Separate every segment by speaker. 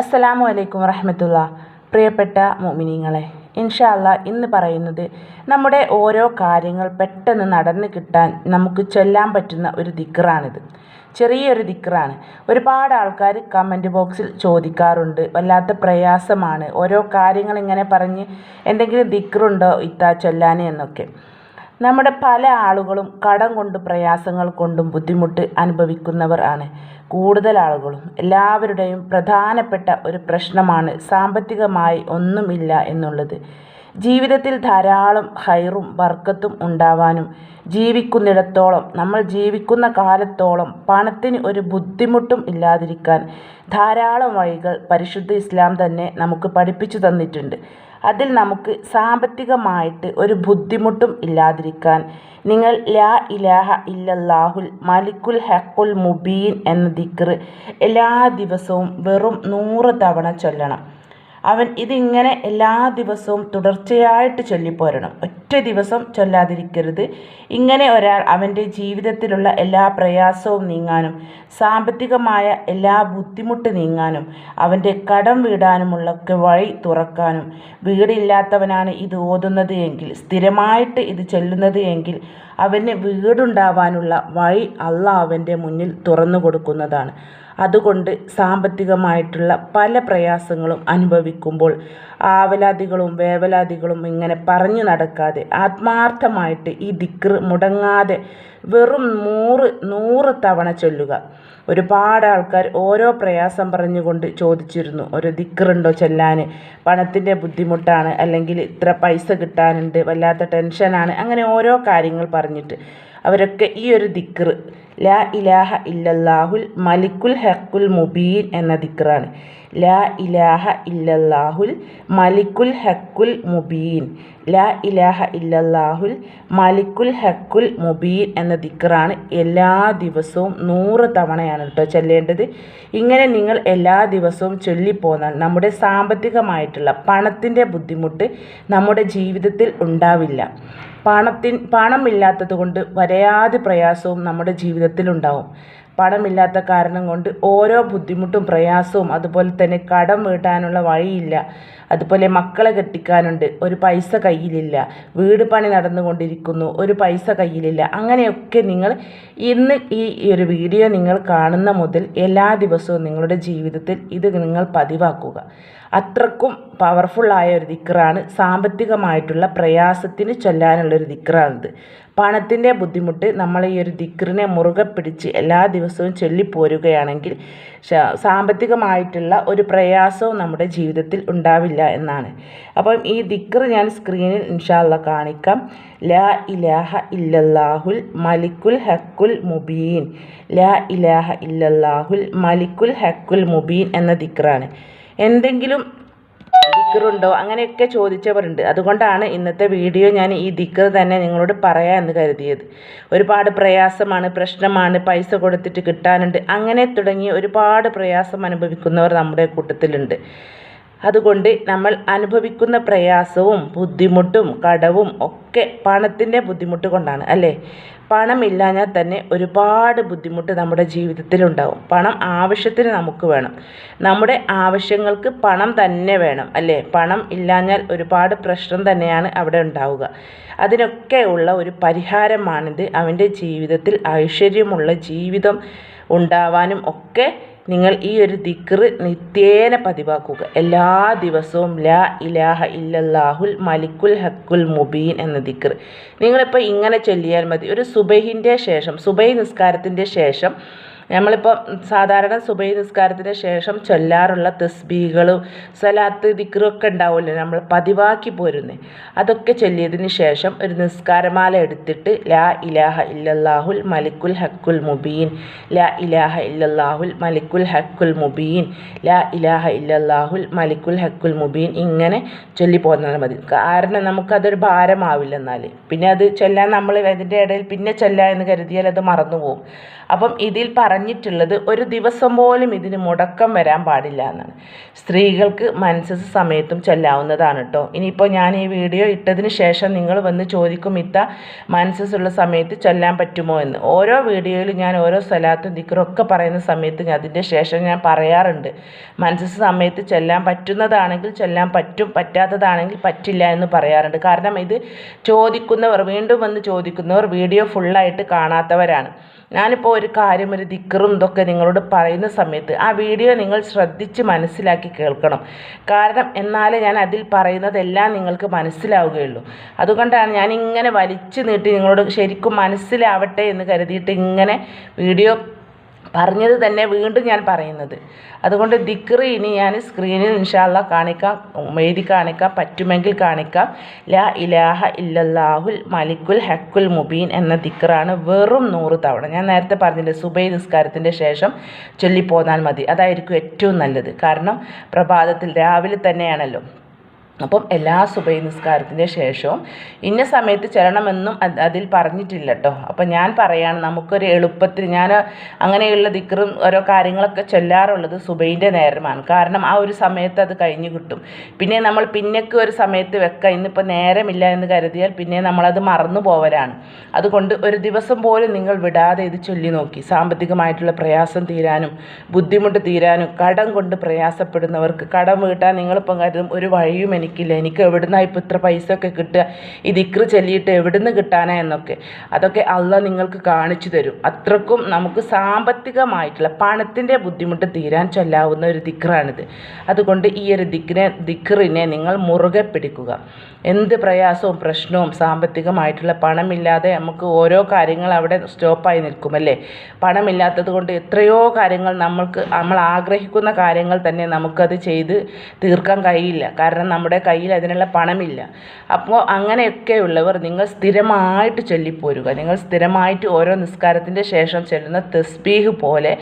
Speaker 1: അസ്സലാമു അലൈക്കും വറഹമത്തുള്ള. പ്രിയപ്പെട്ട മോമിനിങ്ങളെ ഇൻഷാല്ല ഇന്ന് പറയുന്നത് നമ്മുടെ ഓരോ കാര്യങ്ങൾ പെട്ടെന്ന് നടന്നു കിട്ടാൻ നമുക്ക് ചൊല്ലാൻ പറ്റുന്ന ഒരു ദിക്റാണിത്. ചെറിയൊരു ദിക്റാണ്. ഒരുപാട് ആൾക്കാർ കമന്റ് ബോക്സിൽ ചോദിക്കാറുണ്ട്. വല്ലാത്ത പ്രയാസമാണ്. ഓരോ കാര്യങ്ങൾ ഇങ്ങനെ പറഞ്ഞ് എന്തെങ്കിലും ദിക്റുണ്ടോ ഇത്താ ചൊല്ലാൻ എന്നൊക്കെ. നമ്മുടെ പല ആളുകളും കടം കൊണ്ട് പ്രയാസങ്ങൾ കൊണ്ടും ബുദ്ധിമുട്ട് അനുഭവിക്കുന്നവർ ആണ്. കൂടുതൽ ആളുകളും എല്ലാവരുടെയും പ്രധാനപ്പെട്ട ഒരു പ്രശ്നമാണ് സാമ്പത്തികമായി ഒന്നുമില്ല എന്നുള്ളത്. ജീവിതത്തിൽ ധാരാളം ഹൈറും വർക്കത്തും ഉണ്ടാവാനും ജീവിക്കുന്നിടത്തോളം നമ്മൾ ജീവിക്കുന്ന കാലത്തോളം പണത്തിന് ഒരു ബുദ്ധിമുട്ടും ഇല്ലാതിരിക്കാൻ ധാരാളം വഴികൾ പരിശുദ്ധ ഇസ്ലാം തന്നെ നമുക്ക് പഠിപ്പിച്ചു തന്നിട്ടുണ്ട്. അതിൽ നമുക്ക് സാമ്പത്തികമായിട്ട് ഒരു ബുദ്ധിമുട്ടും ഇല്ലാതിരിക്കാൻ. നിങ്ങൾ ലാ ഇലാഹ ഇല്ലല്ലാഹുൽ മലിക്കുൽ ഹക്കുൽ മുബീൻ എന്ന ദിക്ർ എല്ലാ ദിവസവും വെറും നൂറ് തവണ ചൊല്ലണം. അവൻ ഇതിങ്ങനെ എല്ലാ ദിവസവും തുടർച്ചയായിട്ട് ചൊല്ലിപ്പോരണം. ഒറ്റ ദിവസം ചൊല്ലാതിരിക്കരുത്. ഇങ്ങനെ ഒരാൾ അവന്റെ ജീവിതത്തിലുള്ള എല്ലാ പ്രയാസവും നീങ്ങാനും സാമ്പത്തികമായ എല്ലാ ബുദ്ധിമുട്ട് നീങ്ങാനും അവന്റെ കടം വീടാനുമുള്ളൊക്കെ വഴി തുറക്കാനും വീടില്ലാത്തവനാണ് ഇത് ഓതുന്നത് എങ്കിൽ സ്ഥിരമായിട്ട് ഇത് ചൊല്ലുന്നത് എങ്കിൽ അവന് വീടുണ്ടാവാനുള്ള വഴി അള്ള അവന്റെ മുന്നിൽ തുറന്നു കൊടുക്കുന്നതാണ് അതുകൊണ്ട് സാമ്പത്തികമായിട്ടുള്ള പല പ്രയാസങ്ങളും അനുഭവിക്കുമ്പോൾ ആവലാതികളും വേവലാതികളും ഇങ്ങനെ പറഞ്ഞു നടക്കാതെ ആത്മാർത്ഥമായിട്ട് ഈ ദിക്ർ മുടങ്ങാതെ വെറും നൂറ് നൂറ് തവണ ചൊല്ലുക. ഒരുപാട് ആൾക്കാർ ഓരോ പ്രയാസം പറഞ്ഞുകൊണ്ട് ചോദിച്ചിരുന്നു ഒരു ദിക്റുണ്ടോ ചെല്ലാൻ പണത്തിന്റെ ബുദ്ധിമുട്ടാണ് അല്ലെങ്കിൽ ഇത്ര പൈസ കിട്ടാനുണ്ട് വല്ലാത്ത ടെൻഷനാണ്? അങ്ങനെ ഓരോ കാര്യങ്ങൾ പറഞ്ഞിട്ട് അവരൊക്കെ ഈ ഒരു ദിക്ർ ലാ ഇലാഹ ഇല്ലല്ലാഹുൽ മലിക്കുൽ ഹക്കുൽ മുബീൻ എന്ന ദിക്റാണ്. ലാ ഇലാഹ ഇല്ലല്ലാഹുൽ മലിക്കുൽ ഹക്കുൽ മുബീൻ. ലാ ഇലാഹ ഇല്ലല്ലാഹുൽ മലിക്കുൽ ഹക്കുൽ മുബീൻ എന്ന ദിക്റാണ് എല്ലാ ദിവസവും നൂറ് തവണയാണ് കേട്ടോ ചൊല്ലേണ്ടത്. ഇങ്ങനെ നിങ്ങൾ എല്ലാ ദിവസവും ചൊല്ലിപ്പോന്നാൽ നമ്മുടെ സാമ്പത്തികമായിട്ടുള്ള പണത്തിന്റെ ബുദ്ധിമുട്ട് നമ്മുടെ ജീവിതത്തിൽ ഉണ്ടാവില്ല. പണത്തിൻ പണമില്ലാത്തത് കൊണ്ട് വരയാതെ പ്രയാസവും നമ്മുടെ ജീവിതത്തിൽ ജീവിതത്തിലുണ്ടാവും പണമില്ലാത്ത കാരണം കൊണ്ട് ഓരോ ബുദ്ധിമുട്ടും പ്രയാസവും അതുപോലെ തന്നെ കടം വീട്ടാനുള്ള വഴിയില്ല. അതുപോലെ മക്കളെ കെട്ടിക്കാനുണ്ട്. ഒരു പൈസ കയ്യിലില്ല. വീട് പണി നടന്നുകൊണ്ടിരിക്കുന്നു. ഒരു പൈസ കയ്യിലില്ല. അങ്ങനെയൊക്കെ നിങ്ങൾ ഇന്ന് ഈ ഒരു വീഡിയോ നിങ്ങൾ കാണുന്ന മുതൽ എല്ലാ ദിവസവും നിങ്ങളുടെ ജീവിതത്തിൽ ഇത് നിങ്ങൾ പതിവാക്കുക. അത്രക്കും പവർഫുള്ളായ ഒരു ദിക്റാണ്. സാമ്പത്തികമായിട്ടുള്ള പ്രയാസത്തിന് ചൊല്ലാനുള്ളൊരു ദിക്റാണിത്. പണത്തിന്റെ ബുദ്ധിമുട്ട് നമ്മൾ ഈ ഒരു ദിക്റിനെ മുറുകെ പിടിച്ച് എല്ലാ ദിവസവും ചൊല്ലിപ്പോരുകയാണെങ്കിൽ സാമ്പത്തികമായിട്ടുള്ള ഒരു പ്രയാസവും നമ്മുടെ ജീവിതത്തിൽ ഉണ്ടാവില്ല. എന്നാണ്. അപ്പം ഈ ദിക്കർ ഞാൻ സ്ക്രീനിൽ ഇൻഷാല്ല കാണിക്കാം. ലാ ഇലാഹ ഇല്ലല്ലാഹുൽ മലിക്കുൽ ഹക്കുൽ മുബീൻ. ലാ ഇലാഹ ഇല്ലല്ലാഹുൽ മലിക്കുൽ ഹക്കുൽ മുബീൻ എന്ന ദിക്കറാണ് എന്തെങ്കിലും ദിക്കറുണ്ടോ അങ്ങനെയൊക്കെ ചോദിച്ചവരുണ്ട്. അതുകൊണ്ടാണ് ഇന്നത്തെ വീഡിയോ ഞാൻ ഈ ദിക്കർ തന്നെ നിങ്ങളോട് പറയാം എന്ന് കരുതിയത്. ഒരുപാട് പ്രയാസമാണ് പ്രശ്നമാണ് പൈസ കൊടുത്തിട്ട് കിട്ടാനുണ്ട്. അങ്ങനെ തുടങ്ങി ഒരുപാട് പ്രയാസം അനുഭവിക്കുന്നവർ നമ്മുടെ കൂട്ടത്തിലുണ്ട്. അതുകൊണ്ട് നമ്മൾ അനുഭവിക്കുന്ന പ്രയാസവും ബുദ്ധിമുട്ടും കടവും ഒക്കെ പണത്തിന്റെ ബുദ്ധിമുട്ട് കൊണ്ടാണ് അല്ലേ? പണമില്ലാഞ്ഞാൽ തന്നെ ഒരുപാട് ബുദ്ധിമുട്ട് നമ്മുടെ ജീവിതത്തിലുണ്ടാവും. പണം ആവശ്യത്തിന് നമുക്ക് വേണം. നമ്മുടെ ആവശ്യങ്ങൾക്ക് പണം തന്നെ വേണം അല്ലേ? പണം ഇല്ലാഞ്ഞാൽ ഒരുപാട് പ്രശ്നം തന്നെയാണ് അവിടെ ഉണ്ടാവുക. അതിനൊക്കെ ഉള്ള ഒരു പരിഹാരമാണിത്. അവന്റെ ജീവിതത്തിൽ ഐശ്വര്യമുള്ള ജീവിതം ഉണ്ടാവാനും ഒക്കെ നിങ്ങൾ ഈ ഒരു ദിക്റ് നിത്യേന പതിവാക്കുക. എല്ലാ ദിവസവും ലാ ഇലാഹ ഇല്ലല്ലാഹുൽ മലിക്കുൽ ഹക്കുൽ മുബീൻ എന്ന ദിക്ർ നിങ്ങളിപ്പോൾ ഇങ്ങനെ ചൊല്ലിയാൽ മതി. ഒരു സുബഹിന്റെ ശേഷം സുബൈ നിസ്കാരത്തിന്റെ ശേഷം നമ്മളിപ്പോൾ സാധാരണ സുബൈ നിസ്കാരത്തിന് ശേഷം ചൊല്ലാറുള്ള തസ്ബീകളും സലാത്ത് ദിക്റൊക്കെ ഉണ്ടാവുമല്ലോ. നമ്മൾ പതിവാക്കി പോരുന്നത് അതൊക്കെ ചൊല്ലിയതിന് ശേഷം ഒരു നിസ്കാരമാല എടുത്തിട്ട് ലാ ഇലാഹ ഇല്ലല്ലാഹുൽ മലിക്കുൽ ഹക്കുൽ മുബീൻ ലാ ഇലാഹ ഇല്ലല്ലാഹുൽ മലിക്കുൽ ഹക്കുൽ മുബീൻ ലാ ഇലാഹ ഇല്ലല്ലാഹുൽ മലിക്കുൽ ഹക്കുൽ മുബീൻ ഇങ്ങനെ ചൊല്ലി പോന്നാൽ മതി. കാരണം നമുക്കതൊരു ഭാരമാവില്ല എന്നാൽ പിന്നെ അത് ചൊല്ലാൻ നമ്മൾ അതിന്റെ ഇടയിൽ പിന്നെ ചൊല്ലാം എന്ന് കരുതിയാൽ അത് മറന്നു പോകും അപ്പം ഇതിൽ പറഞ്ഞിട്ടുള്ളത് ഒരു ദിവസം പോലും ഇതിന് മുടക്കം വരാൻ പാടില്ല എന്നാണ്. സ്ത്രീകൾക്ക് മനസ്സസ് സമയത്തും ചെല്ലാവുന്നതാണ് കേട്ടോ ഇനിയിപ്പോൾ ഞാൻ ഈ വീഡിയോ ഇട്ടതിന് ശേഷം നിങ്ങൾ വന്ന് ചോദിക്കും ഇത്ത മനസ്സസ് ഉള്ള സമയത്ത് ചൊല്ലാൻ പറ്റുമോ? എന്ന്. ഓരോ വീഡിയോയിലും ഞാൻ ഓരോ സ്ഥലത്തും ദിക്കറൊക്കെ പറയുന്ന സമയത്ത് അതിന്റെ ശേഷം ഞാൻ പറയാറുണ്ട്. മനസ്സസ് സമയത്ത് ചെല്ലാൻ പറ്റുന്നതാണെങ്കിൽ ചെല്ലാൻ പറ്റും പറ്റാത്തതാണെങ്കിൽ പറ്റില്ല എന്ന് പറയാറുണ്ട്. കാരണം ഇത് ചോദിക്കുന്നവർ വീണ്ടും വന്ന് ചോദിക്കുന്നവർ വീഡിയോ ഫുള്ളായിട്ട് കാണാത്തവരാണ്. ഞാനിപ്പോൾ ഒരു കാര്യം ഒരു ദിക്കറും ഇതൊക്കെ നിങ്ങളോട് പറയുന്ന സമയത്ത് ആ വീഡിയോ നിങ്ങൾ ശ്രദ്ധിച്ച് മനസ്സിലാക്കി കേൾക്കണം. കാരണം എന്നാലേ ഞാൻ അതിൽ പറയുന്നതെല്ലാം നിങ്ങൾക്ക് മനസ്സിലാവുകയുള്ളൂ. അതുകൊണ്ടാണ് ഞാൻ ഇങ്ങനെ വലിച്ചു നീട്ടി നിങ്ങളോട് ശരിക്കും മനസ്സിലാവട്ടെ എന്ന് കരുതിയിട്ട് ഇങ്ങനെ വീഡിയോ പറഞ്ഞത് തന്നെ വീണ്ടും ഞാൻ പറയുന്നത്. അതുകൊണ്ട് ദിക്റ് ഇനി ഞാൻ സ്ക്രീനിൽ ഇൻഷാല്ല കാണിക്കാം എഴുതി കാണിക്കാം പറ്റുമെങ്കിൽ കാണിക്കാം. ലാ ഇലാഹ ഇല്ലല്ലാഹുൽ മലിക്കുൽ ഹക്കുൽ മുബീൻ എന്ന ദിക്റാണ് വെറും നൂറ് തവണ. ഞാൻ നേരത്തെ പറഞ്ഞില്ലേ സുബൈ നിസ്കാരത്തിന്റെ ശേഷം ചൊല്ലിപ്പോന്നാൽ മതി. അതായിരിക്കും ഏറ്റവും നല്ലത്. കാരണം പ്രഭാതത്തിൽ രാവിലെ തന്നെയാണല്ലോ. അപ്പം എല്ലാ സുബൈ നിസ്കാരത്തിന്റെ ശേഷവും ഇന്ന സമയത്ത് ചെല്ലണമെന്നും അത് അതിൽ പറഞ്ഞിട്ടില്ല കേട്ടോ അപ്പം ഞാൻ പറയാണ് നമുക്കൊരു എളുപ്പത്തിൽ ഞാൻ അങ്ങനെയുള്ള ദിക്റും ഓരോ കാര്യങ്ങളൊക്കെ ചൊല്ലാറുള്ളത് സുബൈന്റെ നേരമാണ്. കാരണം ആ ഒരു സമയത്ത് അത് കഴിഞ്ഞ് കിട്ടും. പിന്നെ നമ്മൾ പിന്നെക്ക് ഒരു സമയത്ത് വെക്കാം. ഇന്നിപ്പോൾ നേരമില്ല എന്ന് കരുതിയാൽ പിന്നെ നമ്മളത് മറന്നു പോവലാണ്. അതുകൊണ്ട് ഒരു ദിവസം പോലും നിങ്ങൾ വിടാതെ ഇത് ചൊല്ലി നോക്കി. സാമ്പത്തികമായിട്ടുള്ള പ്രയാസം തീരാനും ബുദ്ധിമുട്ട് തീരാനും കടം കൊണ്ട് പ്രയാസപ്പെടുന്നവർക്ക് കടം വീട്ടാൻ നിങ്ങളിപ്പം കരുതും ഒരു വഴിയും എനിക്കില്ല എനിക്ക് എവിടുന്നാ ഇപ്പോൾ ഇത്ര പൈസ ഒക്കെ കിട്ടുക? ഈ ദിക്റ് ചൊല്ലിയിട്ട് എവിടുന്ന് കിട്ടാനാ? എന്നൊക്കെ. അതൊക്കെ അള്ള നിങ്ങൾക്ക് കാണിച്ചു തരും. അത്രക്കും നമുക്ക് സാമ്പത്തികമായിട്ടുള്ള പണത്തിന്റെ ബുദ്ധിമുട്ട് തീരാൻ ചൊല്ലാവുന്ന ഒരു ദിക്റാണിത്. അതുകൊണ്ട് ഈ ഒരു ദിക്റിനെ ദിക്റിനെ നിങ്ങൾ മുറുകെ പിടിക്കുക. എന്ത് പ്രയാസവും പ്രശ്നവും സാമ്പത്തികമായിട്ടുള്ള പണമില്ലാതെ നമുക്ക് ഓരോ കാര്യങ്ങൾ അവിടെ സ്റ്റോപ്പായി നിൽക്കുമല്ലേ? പണമില്ലാത്തത് കൊണ്ട് എത്രയോ കാര്യങ്ങൾ നമ്മൾക്ക് നമ്മൾ ആഗ്രഹിക്കുന്ന കാര്യങ്ങൾ തന്നെ നമുക്കത് ചെയ്ത് തീർക്കാൻ കഴിയില്ല. കാരണം നമ്മുടെ കയ്യിൽ അതിനുള്ള പണമില്ല. അപ്പോൾ അങ്ങനെയൊക്കെയുള്ളവർ നിങ്ങൾ സ്ഥിരമായിട്ട് ചൊല്ലിപ്പോരുക. നിങ്ങൾ സ്ഥിരമായിട്ട് ഓരോ നിസ്കാരത്തിന്റെ ശേഷം ചെല്ലുന്ന തസ്ബീഹ് പോലെ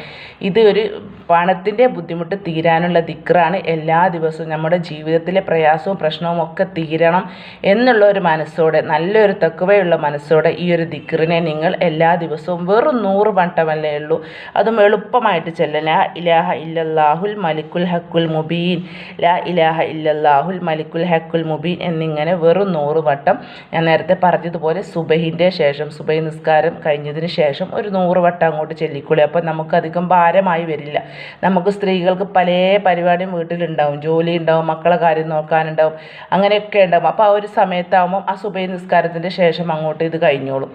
Speaker 1: ഇത് ഒരു പണത്തിന്റെ ബുദ്ധിമുട്ട് തീരാനുള്ള ദിക്റാണ് എല്ലാ ദിവസവും നമ്മുടെ ജീവിതത്തിലെ പ്രയാസവും പ്രശ്നവും ഒക്കെ തീരണം എന്നുള്ള ഒരു മനസ്സോടെ നല്ലൊരു തക്കുവയുള്ള മനസ്സോടെ ഈ ഒരു ദിക്റിനെ നിങ്ങൾ എല്ലാ ദിവസവും വെറും നൂറ് വട്ടമല്ലേ ഉള്ളൂ. അതും എളുപ്പമായിട്ട് ചെല്ലാം ലാ ഇലാഹ ഇല്ലല്ലാഹുൽ മലിക്കുൽ ഹക്കുൽ മുബീൻ. ലാ ഇലാഹ ഇല്ലല്ലാഹുൽ മലിക്കുൽ ഹക്കുൽ മുബീൻ എന്നിങ്ങനെ വെറും നൂറ് വട്ടം ഞാൻ നേരത്തെ പറഞ്ഞതുപോലെ സുബഹിന്റെ ശേഷം സുബൈ നിസ്കാരം കഴിഞ്ഞതിന് ശേഷം ഒരു നൂറ് വട്ടം അങ്ങോട്ട് ചൊല്ലിക്കൊള്ളി അപ്പോൾ നമുക്കധികം ഭാരമായി വരില്ല. നമുക്ക് സ്ത്രീകൾക്ക് പല പരിപാടിയും വീട്ടിലുണ്ടാവും. ജോലി ഉണ്ടാവും മക്കളെ കാര്യം നോക്കാനുണ്ടാവും അങ്ങനെയൊക്കെ ഉണ്ടാവും. അപ്പോൾ ആ ഒരു സമയത്താകുമ്പം ആ സുബൈ നിസ്കാരത്തിന്റെ ശേഷം അങ്ങോട്ട് ഇത് കഴിഞ്ഞോളും.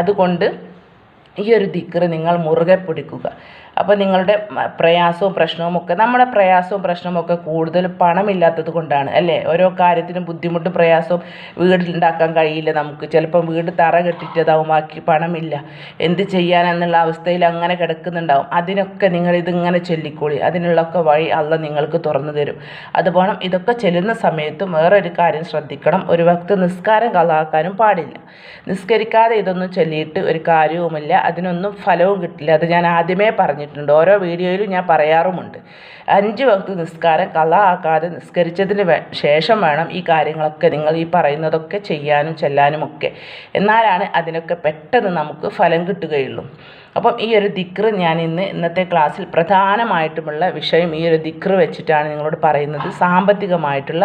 Speaker 1: അതുകൊണ്ട് ഈ ഒരു ദിക്കറ് നിങ്ങൾ മുറുകെ പിടിക്കുക. അപ്പോൾ നിങ്ങളുടെ പ്രയാസവും പ്രശ്നവും ഒക്കെ നമ്മുടെ പ്രയാസവും പ്രശ്നവും ഒക്കെ കൂടുതൽ പണമില്ലാത്തത് കൊണ്ടാണ് അല്ലേ? ഓരോ കാര്യത്തിനും ബുദ്ധിമുട്ടും പ്രയാസവും വീടുണ്ടാക്കാൻ കഴിയില്ല നമുക്ക്. ചിലപ്പം വീട് തറ കെട്ടിട്ടതാവും ബാക്കി പണമില്ല. എന്ത് ചെയ്യാനെന്നുള്ള അവസ്ഥയിൽ അങ്ങനെ കിടക്കുന്നുണ്ടാവും. അതിനൊക്കെ നിങ്ങൾ ഇതിങ്ങനെ ചൊല്ലിക്കോളി. അതിനുള്ളൊക്കെ വഴി അല്ല നിങ്ങൾക്ക് തുറന്നു തരും. അതുപോലെ ഇതൊക്കെ ചെല്ലുന്ന സമയത്തും വേറൊരു കാര്യം ശ്രദ്ധിക്കണം. ഒരു വക്ത് നിസ്കാരം കളാക്കാനും പാടില്ല. നിസ്കരിക്കാതെ ഇതൊന്നും ചൊല്ലിയിട്ട് ഒരു കാര്യവുമില്ല. അതിനൊന്നും ഫലവും കിട്ടില്ല. അത് ഞാൻ ആദ്യമേ പറഞ്ഞിട്ടുണ്ട്. ഓരോ വീഡിയോയിലും ഞാൻ പറയാറുമുണ്ട്. അഞ്ച് വക്ത് നിസ്കാരം കള ആക്കാതെ നിസ്കരിച്ചതിന് ശേഷം വേണം ഈ കാര്യങ്ങളൊക്കെ നിങ്ങൾ ഈ പറയുന്നതൊക്കെ ചെയ്യാനും ചെല്ലാനും ഒക്കെ. എന്നാലാണ് അതിനൊക്കെ പെട്ടെന്ന് നമുക്ക് ഫലം കിട്ടുകയുള്ളൂ. അപ്പം ഈ ഒരു ദിക്റ് ഞാൻ ഇന്ന് ഇന്നത്തെ ക്ലാസ്സിൽ പ്രധാനമായിട്ടുമുള്ള വിഷയം ഈ ഒരു ദിക്റ് വെച്ചിട്ടാണ് നിങ്ങളോട് പറയുന്നത്. സാമ്പത്തികമായിട്ടുള്ള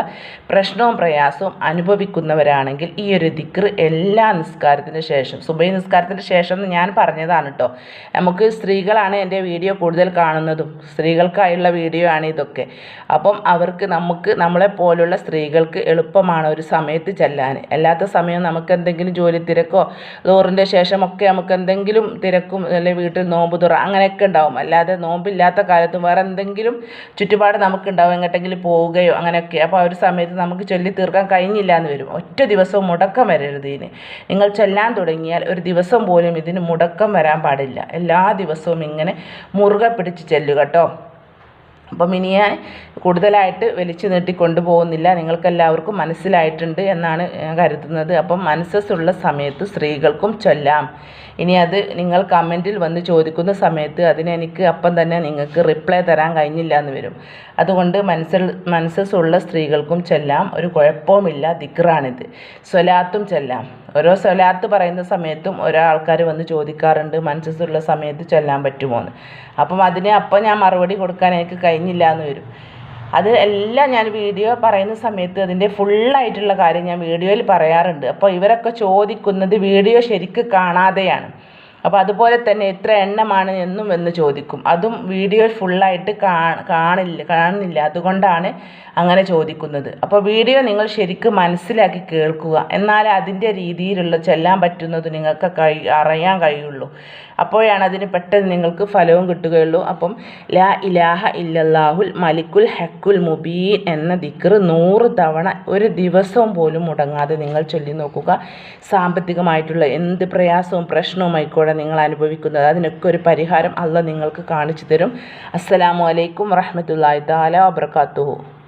Speaker 1: പ്രശ്നവും പ്രയാസവും അനുഭവിക്കുന്നവരാണെങ്കിൽ ഈ ഒരു ദിക്റ് എല്ലാ നിസ്കാരത്തിന് ശേഷം സുബൈ നിസ്കാരത്തിന് ശേഷം എന്ന് ഞാൻ പറഞ്ഞതാണ് കേട്ടോ. നമുക്ക് സ്ത്രീകളാണ് എന്റെ വീഡിയോ കൂടുതൽ കാണുന്നതും സ്ത്രീകൾക്കായുള്ള വീഡിയോ ആണ് ഇതൊക്കെ. അപ്പം അവർക്ക് നമുക്ക് നമ്മളെ പോലുള്ള സ്ത്രീകൾക്ക് എളുപ്പമാണ് ഒരു സമയത്ത് ചെല്ലാൻ. അല്ലാത്ത സമയം നമുക്ക് എന്തെങ്കിലും ജോലി തിരക്കോ ലോറിന്റെ ശേഷമൊക്കെ നമുക്ക് എന്തെങ്കിലും തിരക്കും അല്ലെങ്കിൽ വീട്ടിൽ നോമ്പ് തുറ അങ്ങനെയൊക്കെ ഉണ്ടാവും. അല്ലാതെ നോമ്പില്ലാത്ത കാലത്ത് വേറെ എന്തെങ്കിലും ചുറ്റുപാട് നമുക്കുണ്ടാവും എങ്ങോട്ടെങ്കിലും പോവുകയോ അങ്ങനെയൊക്കെ. അപ്പോൾ ആ ഒരു സമയത്ത് നമുക്ക് ചൊല്ലി തീർക്കാൻ കഴിഞ്ഞില്ല എന്ന് വരും. ഒറ്റ ദിവസവും മുടക്കം വരരുത് ഇതിന്. നിങ്ങൾ ചൊല്ലാൻ തുടങ്ങിയാൽ ഒരു ദിവസം പോലും ഇതിന് മുടക്കം വരാൻ പാടില്ല. എല്ലാ ദിവസവും ഇങ്ങനെ മുറുകെ പിടിച്ച് ചെല്ലുക കേട്ടോ അപ്പം ഇനി ഞാൻ കൂടുതലായിട്ട് വലിച്ചു നീട്ടി കൊണ്ടുപോകുന്നില്ല. നിങ്ങൾക്കെല്ലാവർക്കും മനസ്സിലായിട്ടുണ്ട് എന്നാണ് ഞാൻ കരുതുന്നത്. അപ്പം മനസ്സസ്സുള്ള സമയത്ത് സ്ത്രീകൾക്കും ചൊല്ലാം. ഇനി അത് നിങ്ങൾ കമന്റിൽ വന്ന് ചോദിക്കുന്ന സമയത്ത് അതിനെനിക്ക് അപ്പം തന്നെ നിങ്ങൾക്ക് റിപ്ലൈ തരാൻ കഴിഞ്ഞില്ല എന്ന് വരും. അതുകൊണ്ട് മനസ്സിൽ മനസ്സസ്സുള്ള സ്ത്രീകൾക്കും ചെല്ലാം. ഒരു കുഴപ്പവുമില്ല. ദിക്റാണിത്. സ്വലാത്തും ചെല്ലാം. ഓരോ സ്വലാത്ത് പറയുന്ന സമയത്തും ഓരോ ആൾക്കാർ വന്ന് ചോദിക്കാറുണ്ട് മനസ്സുള്ള സമയത്ത് ചൊല്ലാൻ പറ്റുമോ എന്ന് അപ്പം അതിന് അപ്പം ഞാൻ മറുപടി കൊടുക്കാൻ എനിക്ക് കഴിഞ്ഞില്ല എന്ന് വരും. അത് എല്ലാം ഞാൻ വീഡിയോ പറയുന്ന സമയത്ത് അതിന്റെ ഫുള്ളായിട്ടുള്ള കാര്യം ഞാൻ വീഡിയോയിൽ പറയാറുണ്ട്. അപ്പോൾ ഇവരൊക്കെ ചോദിക്കുന്നത് വീഡിയോ ശരിക്ക് കാണാതെയാണ്. അപ്പോൾ അതുപോലെ തന്നെ എത്ര എണ്ണമാണ് എന്നും എന്ന് ചോദിക്കും. അതും വീഡിയോ ഫുള്ളായിട്ട് കാണില്ല കാണുന്നില്ല. അതുകൊണ്ടാണ് അങ്ങനെ ചോദിക്കുന്നത്. അപ്പോൾ വീഡിയോ നിങ്ങൾ ശരിക്കും മനസ്സിലാക്കി കേൾക്കുക. എന്നാലേ അതിന്റെ രീതിയിലുള്ള ചെല്ലാൻ പറ്റുന്നത് നിങ്ങൾക്ക് കഴി അറിയാൻ കഴിയുള്ളൂ. അപ്പോഴാണ് അതിന് പെട്ടെന്ന് നിങ്ങൾക്ക് ഫലവും കിട്ടുകയുള്ളൂ. അപ്പം ലാ ഇലാഹ ഇല്ലല്ലാഹുൽ മലിക്കുൽ ഹക്കുൽ മുബീൻ എന്ന ദിക്കർ നൂറ് തവണ ഒരു ദിവസവും പോലും മുടങ്ങാതെ നിങ്ങൾ ചൊല്ലി നോക്കുക. സാമ്പത്തികമായിട്ടുള്ള എന്ത് പ്രയാസവും പ്രശ്നവും ആയിക്കോട്ടെ നിങ്ങൾ അനുഭവിക്കുന്നത്. അതിനൊക്കെ ഒരു പരിഹാരം അല്ല നിങ്ങൾക്ക് കാണിച്ചു തരും. അസ്സലാമു അലൈക്കും വറഹമത്തല്ലാ താല വബർക്കാത്തുഹു